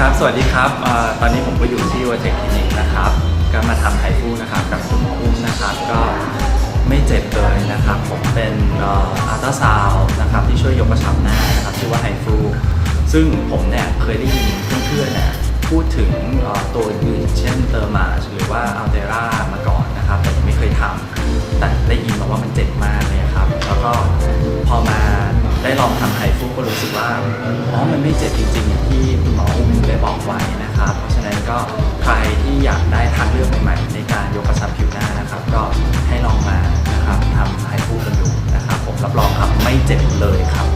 ครับเอ่อตอนนี้ผมก็อยู่ที่ว t เทคคลินิกนะครับ ก็มาทำไฮฟูนะครับกับคุณหมออุ้มนะครับ ก็ไม่เจ็บเลยนะครับ ผมเป็นอัลตราซาวนะครับที่ช่วยยกกระชับหน้านะครับชื่อว่าไฮฟู ซึ่งผมเนี่ยเคยได้ยินเพื่อนๆเนี่ยพูดถึงตัวอื่นเช่นเตอร์มาหรือว่าอัลเทรามาก่อนนะครับ แต่ยังไม่เคยทำแต่ได้ยินมาว่ามันเจ็บมากเลยครับ แล้วก็พอมาได้ลองทำไฮฟูก็รู้สึกว่าอ๋อมันไม่เจ็บจริงๆ บอกไว้นะครับ เพราะฉะนั้นก็ใครที่อยากได้ทางเลือกใหม่ๆ ในการยกกระชับผิวหน้านะครับ ก็ให้ลองมานะครับทำไฮฟูกันดูนะครับ ผมรับรองครับไม่เจ็บเลยครับ